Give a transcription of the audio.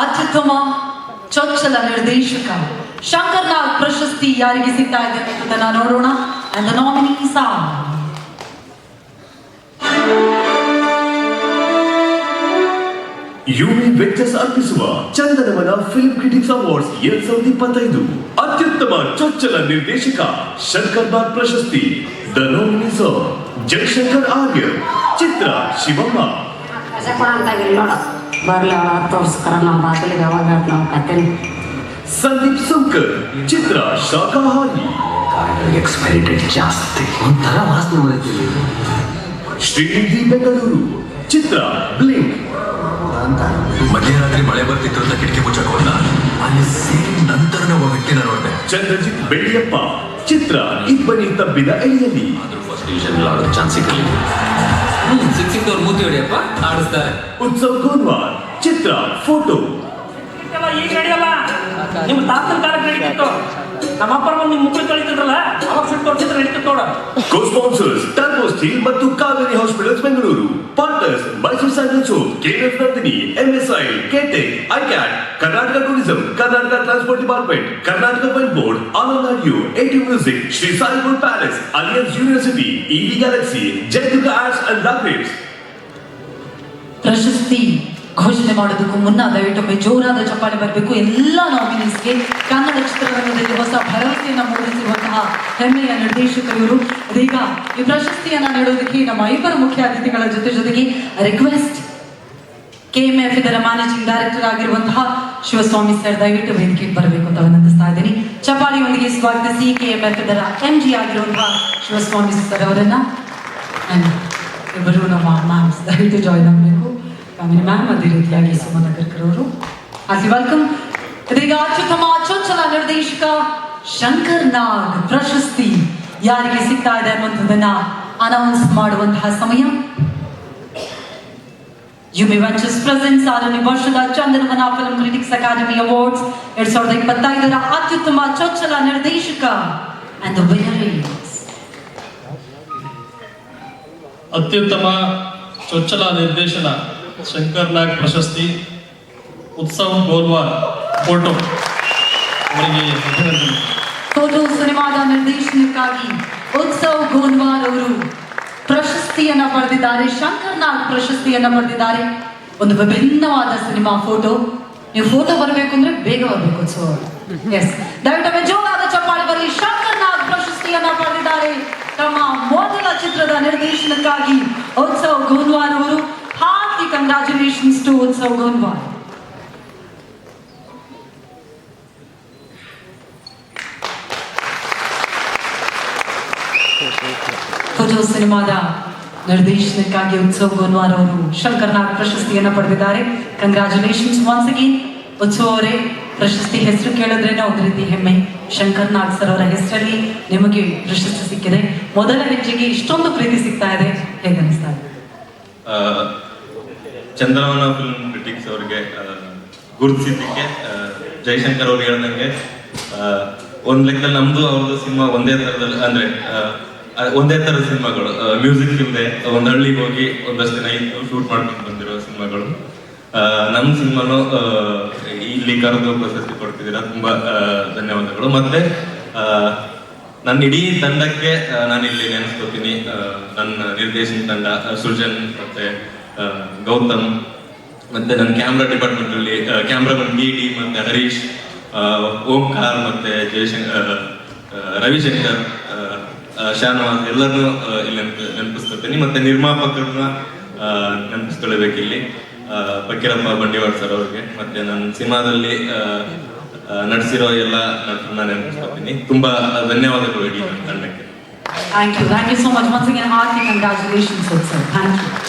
ಅತ್ಯುತ್ತಮ ಚೊಚ್ಚಲ ನಿರ್ದೇಶಕ. ಶಂಕರ್ ನಾಗ್ ಪ್ರಶಸ್ತಿ ಯಾರಿಗೆ ಸಿಗ್ತಾ ಇದೆ ಅನ್ನೋದನ್ನ ನೋಡೋಣ. And the nominees are UV ventures ಅರ್ಪಿಸುವ ಚಂದನವನ ಫಿಲ್ಮ್ ಕ್ರಿಟಿಕ್ಸ್ ಅವಾರ್ಡ್ಸ್ ಎರಡ್ ಸಾವಿರದ ಇಪ್ಪತ್ತೈದು. ಅತ್ಯುತ್ತಮ ಚೊಚ್ಚಲ ನಿರ್ದೇಶಕ ಶಂಕರ್ ಬಾಗ್ ಪ್ರಶಸ್ತಿ ದ ನೋಮಿನೀಸ್ ಜಯಶಂಕರ್ ಆರ್ಯ ಚಿತ್ರ ಶಿವಮ್ಮ. ಕಸ ತೋರಿಸ್ಕರ ನಮ್ಮ ಬರ್ಲಿ ಅವಳ ತೋರ್ಸ್ಕರ ನಾವು ಬಾಗಿಲಿಗೆ ಯಾವಾಗ ನಾವು ಕತ್ತೇನೆ ಸಂದೀಪ್ ಸುಂಕರ್ ಚಿತ್ರ ಶಾಖಾಹಾರಿ. ಎಕ್ಸ್ಪೈರಿ ಡೇಟ್ ಜಾಸ್ತಿ. ಒಂಥರ ವಾಸನೆ ಬರೀತೀವಿ ಶ್ರೀನಿಧಿ ಬೆಂಗಳೂರು ಚಿತ್ರ ಬ್ಲಿಂಕ್. ಅಂತ. ಮಧ್ಯರಾತ್ರಿ ಮಳೆ ಬರ್ತಿತ್ತು ಅಂತ ಕಿಟಕಿ ಮುಚ್ಚಕ್ ಹೋದ ಅಲ್ಲಿ ಸೇರಿ ನಂತರ ಒಬ್ಬ ವ್ಯಕ್ತಿ ನೋಡಿದೆ ಚಂದ್ರಜಿತ್ ಬೆಳ್ಳಿಯಪ್ಪ ಚಿತ್ರ ಇಬ್ಬನಿ ತಬ್ಬಿದ ಎಳೆಯಲ್ಲಿ ಆದ್ರೂ ಫಸ್ಟ್ ಡಿವಿಷನ್ ಆಡೋ ಚಾನ್ಸ್ ಸಿಗಲಿಲ್ಲ. ಹ್ಮ್ ಸಿಕ್ ಸಿಕ್ತವ್ರು ಮೂತಿ ಹೊಡಿಯಪ್ಪ ಆಡಿಸ್ತಾರೆ. ಉತ್ಸವ್ ಗೋನ್ವಾರ್ ಚಿತ್ರ ಫೋಟೋ ಈಗ ನಡೆಯಲ್ಲ. ನಿಮ್ಮ ತಾತನ ಕಾಲಕ್ಕೆ ನಡೀತಿತ್ತು. ನಮ್ಮ ಅಪ್ಪರ ಬಂದು ನಿಮ್ಮ ಮುಕ್ಕಳು ತೊಳಿತಿದ್ರಲ್ಲ ಅವಾಗ ಸುಟ್ಟು ತೋರಿಸಿದ್ರೆ ನಡೀತಿತ್ತು ನೋಡ. ಕೋ ಸ್ಪಾನ್ಸರ್ಸ್ ಟರ್ಬೋ ಸ್ಟೀಲ್ ಮತ್ತು Kaveri hospitals Bengaluru soap KF Nandini MSI KTech iCAT Karnataka tourism, Karnataka transport department, Karnataka white board, Anand U eighty music Shri ಸಾಯಿಬುಲ್ palace, alliance university EV galaxy Jayadurga arts and ಲ್ಯಾಬ್ರೇಟ್ಸ್ ಪ್ರಶಸ್ತಿ ಘೋಷಣೆ ಮಾಡೋದಕ್ಕೂ ಮುನ್ನ ದಯವಿಟ್ಟೊಮ್ಮೆ ಜೋರಾದ ಚಪ್ಪಾಳೆ ಬರಬೇಕು. ಎಲ್ಲ ನಾಮಿನೀಸ್ಗೆ ಕನ್ನಡ ಚಿತ್ರರಂಗದಲ್ಲಿ ಹೊಸ ಭರವಸೆಯನ್ನು ಮೂಡಿಸಿರುವಂತಹ ಹೆಮ್ಮೆಯ ನಿರ್ದೇಶಕರು. ಈಗ ಇದೀಗ ಈ ಪ್ರಶಸ್ತಿಯನ್ನ ನೀಡೋದಕ್ಕೆ ನಮ್ಮ ಐವರು ಮುಖ್ಯ ಅತಿಥಿಗಳ ಜೊತೆ ಜೊತೆಗೆ ರಿಕ್ವೆಸ್ಟ್ ಕೆಎಂಎಫ್ ಇದರ ಮ್ಯಾನೇಜಿಂಗ್ ಡೈರೆಕ್ಟರ್ ಆಗಿರುವಂತಹ ಶಿವಸ್ವಾಮಿ ಸರ್ ದಯವಿಟ್ಟು ವೇದಿಕೆಗೆ ಬರಬೇಕು ಅಂತ ವಿನಂತಿಸ್ತಾ ಇದ್ದೀನಿ. ಚಪ್ಪಾಳಿಯೊಂದಿಗೆ ಸ್ವಾಗತಿಸಿ ಕೆಎಂಎಫ್ ಇದರ ಎಂ ಜಿ ಆಗಿರುವಂತಹ ಶಿವಸ್ವಾಮಿ ಸರ್ ಅವರನ್ನ. ಇಬ್ಬರು ನಮ್ಮ ಮ್ಯಾಮ್ಸ್ ದಯವಿಟ್ಟು ಜಾಯ್ನ್ ಆಗಬೇಕು. ಫ್ಯಾಮಿಲಿ ಮ್ಯಾಮ್ ಅದೇ ರೀತಿಯಾಗಿ ಸುಮನ ಕರ್ಕರ್ ಅವರು. ಅಲ್ಲಿ ವೆಲ್ಕಮ್ ಇದೀಗ ಅತ್ಯುತ್ತಮ ಅಚೋಚಲ ನಿರ್ದೇಶಕ ಶಂಕರ್ ನಾಗ್ ಪ್ರಶಸ್ತಿ ಯಾರಿಗೆ ಸಿಗ್ತಾ ಇದೆ ಅನ್ನುವಂಥದ್ದನ್ನ ಅನೌನ್ಸ್ ಮಾಡುವಂತಹ ಸಮಯ. ಯುಮಿ ವೆಂಚರ್ಸ್ ಪ್ರೆಸೆನ್ಸ್ ಆರನೇ ವರ್ಷದ Chandanavana film critics academy awards ಎರಡ್ ಸಾವಿರದ ಇಪ್ಪತ್ತೈದರ ಅತ್ಯುತ್ತಮ ಚೊಚ್ಚಲ ನಿರ್ದೇಶಕ ಅಂಡ್ ವಿನ್ನರ್ ಅತ್ಯುತ್ತಮ ಚೊಚ್ಚಲ ನಿರ್ದೇಶನ ಶಂಕರ್ ನಾಗ್ ಪ್ರಶಸ್ತಿ ಉತ್ಸವ್ ಗೋಲ್ವಾರ್ ಫೋಟೋ ಅವರಿಗೆ ಅಭಿನಂದನೆ. ಫೋಟೋ ಸಿನಿಮಾದ ನಿರ್ದೇಶನಕ್ಕಾಗಿ ಉತ್ಸವ್ ಗೋನ್ವಾರ್ ಅವರು ಪ್ರಶಸ್ತಿಯನ್ನ ಪಡೆದಿದ್ದಾರೆ. ಶಂಕರ್ ನಾಗ್ ಪ್ರಶಸ್ತಿಯನ್ನ ಪಡೆದಿದ್ದಾರೆ. ಒಂದು ವಿಭಿನ್ನವಾದ ಸಿನಿಮಾ ಫೋಟೋ. ನೀವು ಫೋಟೋ ಬರಬೇಕು ಅಂದ್ರೆ ಬೇಗ ಬರಬೇಕು ಸೊ ಎಸ್ ದಯವಿಟ್ಟು ಜೋರಾದ ಚಪ್ಪಾಳೆ ಬರಲಿ. ಶಂಕರ್ ನಾಗ್ ಪ್ರಶಸ್ತಿಯನ್ನ ಪಡೆದಿದ್ದಾರೆ. ತಮ್ಮ ಮೊದಲ ಚಿತ್ರದ ನಿರ್ದೇಶನಕ್ಕಾಗಿ ಉತ್ಸವ ಗೋನ್ವಾರ್ ಅವರು. ಹಾರ್ಟಿ ಕಂಗ್ರಾಚುಲೇಷನ್ಸ್ ಟು ಉತ್ಸವ ಗೋನ್ವಾರ್. ಫೋಟೋ ಸಿನಿಮಾದ ನಿರ್ದೇಶನಕ್ಕಾಗಿ ಉತ್ಸವ್ ಗೋನ್ವಾರ್ ಅವರು ಶಂಕರ್ ನಾಗ್ ಪ್ರಶಸ್ತಿಯನ್ನ ಪಡೆದಿದ್ದಾರೆ. ಕಂಗ್ರಾಚುಲೇಷನ್ಸ್ ಒನ್ಸ್ ಅಗೇನ್ ಉತ್ಸವ ಅವರೇ ಪ್ರಶಸ್ತಿ ಹೆಸರು ಕೇಳಿದ್ರೇನೆ ಒಂದು ರೀತಿ ಹೆಮ್ಮೆ. ಶಂಕರ್ ನಾಗ್ ಸರ್ ಅವರ ಹೆಸರಲ್ಲಿ ನಿಮಗೆ ಪ್ರಶಸ್ತಿ ಸಿಕ್ಕಿದೆ. ಮೊದಲ ಹೆಜ್ಜೆಗೆ ಇಷ್ಟೊಂದು ಪ್ರೀತಿ ಸಿಗ್ತಾ ಇದೆ. ಹೇಗೆ ಅನಿಸ್ತಾ ಇದೆ? ಚಂದ್ರವನ ಫಿಲ್ಮ್ ಕ್ರಿಟಿಕ್ಸ್ ಅವರಿಗೆ ಗುರುತಿಸಿದ್ದಕ್ಕೆ ಜಯಶಂಕರ್ ಅವ್ರು ಹೇಳ್ದಂಗೆ ಒಂದ್ ಲೆಕ್ಕದಲ್ಲಿ ನಮ್ದು ಅವ್ರದ್ದು ಸಿನಿಮಾ ಒಂದೇ ತರದಲ್ಲಿ ಅಂದ್ರೆ ಒಂದೇ ತರ ಸಿನಿಮಾಗಳು. ಮ್ಯೂಸಿಕ್ ಇಲ್ಲದೆ ಒಂದ್ ಹಳ್ಳಿಗೆ ಹೋಗಿ ಒಂದಷ್ಟು ದಿನ ಇದ್ದು ಶೂಟ್ ಮಾಡ್ಕೊಂಡು ಬಂದಿರೋ ಸಿನಿಮಾಗಳು. ನಮ್ಮ ಸಿನಿಮಾನು ಇಲ್ಲಿ ಕರೆದು ಪ್ರಶಸ್ತಿ ಕೊಡ್ತಿದ್ದೀರಾ, ತುಂಬಾ ಧನ್ಯವಾದಗಳು. ಮತ್ತೆ ನನ್ನ ಇಡೀ ತಂಡಕ್ಕೆ ನಾನು ಇಲ್ಲಿ ನೆನೆಸ್ಕೋತೀನಿ. ನನ್ನ ನಿರ್ದೇಶನ ತಂಡ ಸುಜನ್ ಮತ್ತೆ ಗೌತಮ್, ಮತ್ತೆ ನನ್ನ ಕ್ಯಾಮ್ರಾ ಡಿಪಾರ್ಟ್ಮೆಂಟ್ ಅಲ್ಲಿ ಕ್ಯಾಮ್ರಾಮನ್ ಬಿ ಡಿ ಮತ್ತೆ ಹರೀಶ್ ಓಂಕಾರ್ ಮತ್ತೆ ಜಯಶಂಕರ್ ರವಿಶಂಕರ್ ಶಾನವಾಸ್ ಎಲ್ಲರನ್ನೂ ಇಲ್ಲಿ ನೆನಪಿಸ್ಕೊಳ್ತೀನಿ. ಮತ್ತೆ ನಿರ್ಮಾಪಕರನ್ನ ನೆನಪಿಸ್ಕೊಳ್ಬೇಕು ಇಲ್ಲಿ ಫಕೀರಪ್ಪ ಬಂಡಿವಾಡ್ ಸರ್ ಅವ್ರಿಗೆ. ಮತ್ತೆ ನನ್ನ ಸಿನಿಮಾದಲ್ಲಿ ನಡೆಸಿರೋ ಎಲ್ಲ ನಟರನ್ನ ನೆನಪಿಸ್ಕೊತೀನಿ ತುಂಬಾ ಧನ್ಯವಾದಗಳು ಇಡೀ ನನ್ನ ತಂಡಕ್ಕೆ thank you thank you so much once again hearty congratulations, sir. Thank you